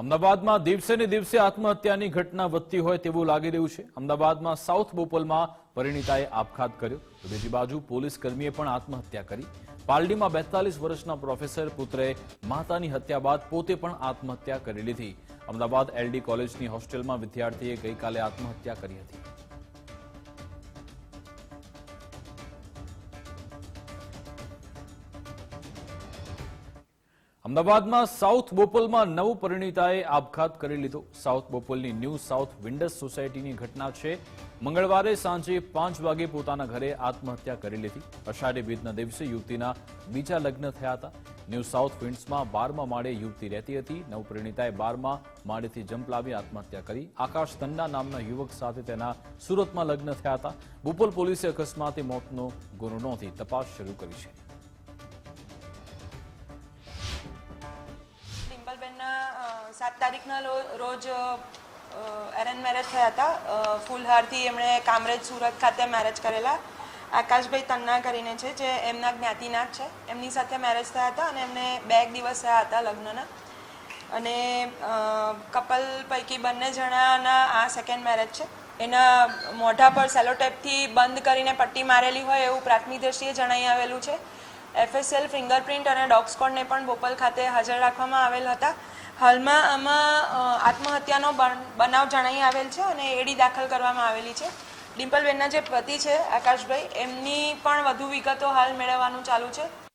અમદાવાદમાં દિવસે ને દિવસે આત્મહત્યાની ઘટના વધતી હોય તેવું લાગી રહ્યું છે. અમદાવાદમાં સાઉથ બોપલમાં પરિણીતાએ આપઘાત કર્યો. તો બીજી બાજુ પોલીસ કર્મીએ પણ આત્મહત્યા કરી. પાલડીમાં બેતાલીસ વર્ષના પ્રોફેસર પુત્રે માતાની હત્યા બાદ પોતે પણ આત્મહત્યા કરી લીધી. અમદાવાદ એલડી કોલેજની હોસ્ટેલમાં વિદ્યાર્થીએ ગઈકાલે આત્મહત્યા કરી હતી. અમદાવાદમાં સાઉથ બોપલમાં નવ પરિણીતાએ આપઘાત કરી લીધો. સાઉથ બોપલની ન્યૂ સાઉથ વિન્ડસ સોસાયટીની ઘટના છે. મંગળવારે સાંજે પાંચ વાગે પોતાના ઘરે આત્મહત્યા કરી લીધી. અષાઢી બીજના દિવસે યુવતીના બીજા લગ્ન થયા હતા. ન્યૂ સાઉથ વિન્ડ્સમાં બારમા માળે યુવતી રહેતી હતી. નવ પરિણીતાએ બારમા માળેથી જંપ લાવી આત્મહત્યા કરી. આકાશ તન્ના નામના યુવક સાથે તેના સુરતમાં લગ્ન થયા હતા. બોપલ પોલીસે અકસ્માતે મોતનો ગુનો નોંધી તપાસ શરૂ કરી છે. સાત તારીખના રોજ એરેન્જ મેરેજ થયા હતા. ફૂલહારથી એમણે કામરેજ સુરત ખાતે મેરેજ કરેલા. આકાશભાઈ તન્ના કરીને છે, જે એમના જ્ઞાતિના છે. એમની સાથે મેરેજ થયા હતા અને એમને બે દિવસ થયા હતા લગ્નના. અને કપલ પૈકી બંને જણાના આ સેકન્ડ મેરેજ છે. એના મોઢા પર સેલોટેપથી બંધ કરીને પટ્ટી મારેલી હોય એવું પ્રાથમિક દ્રષ્ટિએ જણાઈ આવેલું છે. એફએસએલ ફિંગરપ્રિન્ટ અને ડોગ સ્કોડને પણ બોપલ ખાતે હાજર રાખવામાં આવેલ હતા. હાલમાં આમાં આત્મહત્યાનો બન- બનાવ જણાઈ આવેલ છે અને એડી દાખલ કરવામાં આવેલી છે. ડિમ્પલબેનના જે પતિ છે, આકાશભાઈ, એમની પણ વધુ વિગતો હાલ મેળવવાનું ચાલુ છે.